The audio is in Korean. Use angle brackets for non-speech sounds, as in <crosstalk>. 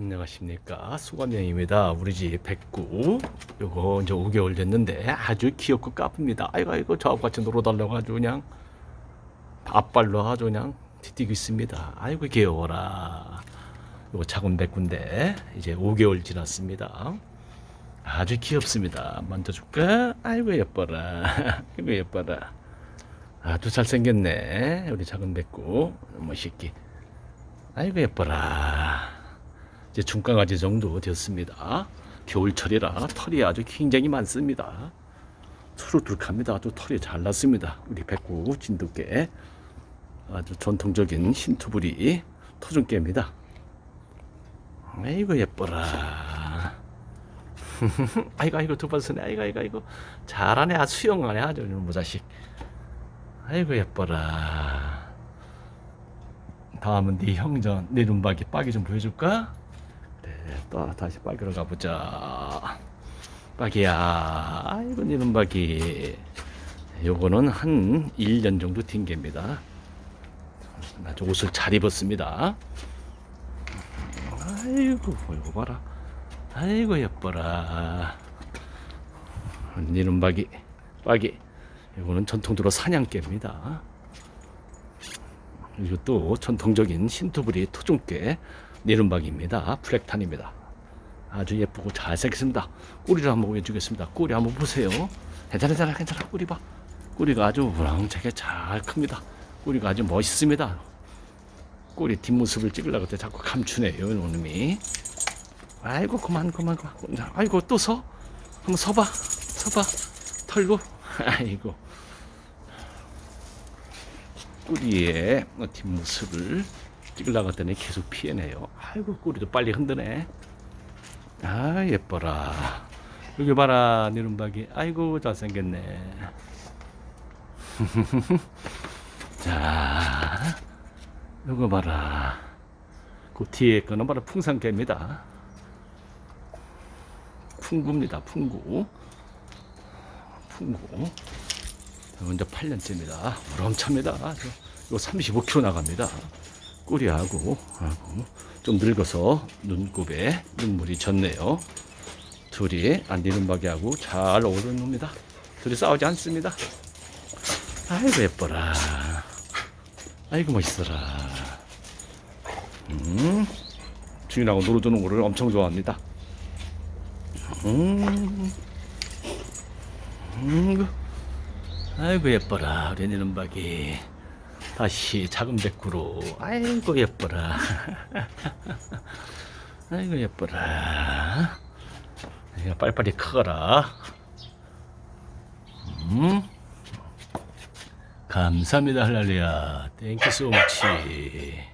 안녕하십니까. 수관명입니다. 우리 집 백구. 요거 이제 5개월 됐는데 아주 귀엽고 까쁩니다. 아이고 아이고 저하고 같이 놀아달라고 아주 그냥 앞발로 아주 그냥 디디고 있습니다. 아이고 귀여워라. 요거 작은 백구인데 이제 5개월 지났습니다. 아주 귀엽습니다. 만져줄까? 아이고 예뻐라. <laughs> 아이고 예뻐라. 아주 잘생겼네. 우리 작은 백구. 멋있기 아이고 예뻐라 이제 중강아지 정도 되었습니다. 겨울철이라 털이 아주 굉장히 많습니다. 수룩두룩합니다. 아주 털이 잘 났습니다. 우리 백구 진돗개 아주 전통적인 신투부리 토종개입니다. 아이고 예뻐라. <laughs> 아이고 아이고 두번 쓰네. 아이고 아이고 아이고 잘하네. 아 수영하네. 아주 이놈의 자식. 아이고 예뻐라. 다음은 네 형전 네 눈박이 빠기 좀 보여줄까? 그래 또 다시 빠기로 가보자. 빠기야. 아이고 네 눈박이. 요거는 한 1년 정도 된 개입니다. 아주 옷을 잘 입었습니다. 아이고 이거 봐라. 아이고 예뻐라. 네 눈박이 빠기 이거는 전통적으로 사냥개입니다. 이것도 전통적인 신토부리 토종개 니른박입니다. 블랙탄입니다. 아주 예쁘고 잘생겼습니다. 꼬리를 한번 보여주겠습니다. 꼬리 한번 보세요. 괜찮아, 괜찮아, 괜찮아. 꼬리 봐. 꼬리가 아주 우렁차게 잘 큽니다. 꼬리가 아주 멋있습니다. 꼬리 뒷모습을 찍으려고 때 자꾸 감추네요, 이놈이. 아이고, 그만, 그만, 그만. 아이고, 또 서? 한번 서봐. 서봐. 털고. <laughs> 아이고. 꼬리의 뒷모습을 찍으려고 했더니 계속 피해내요. 아이고 꼬리도 빨리 흔드네. 아 예뻐라. 여기 봐라 니른박이. 아이고 잘생겼네. <laughs> 자, 이거 봐라. 그 뒤에 거는 바로 풍산개입니다. 풍구입니다. 풍구. 풍구. 먼저 8년째입니다. 우렁찹니다. 이거 35kg 나갑니다. 꼬리하고 하고 좀 늙어서 눈곱에 눈물이 졌네요. 둘이 안디눈박이하고 잘 어울립니다. 둘이 싸우지 않습니다. 아이고 예뻐라. 아이고 멋있어라. 음, 주인하고 놀아주는 거를 엄청 좋아합니다. 음, 음, 아이고 예뻐라 우리 니눈박이. 다시 작은 백구로. 아이고 예뻐라. <laughs> 아이고 예뻐라. 야, 빨리빨리 커라. 음? 감사합니다 할랄루야. 땡큐 소무치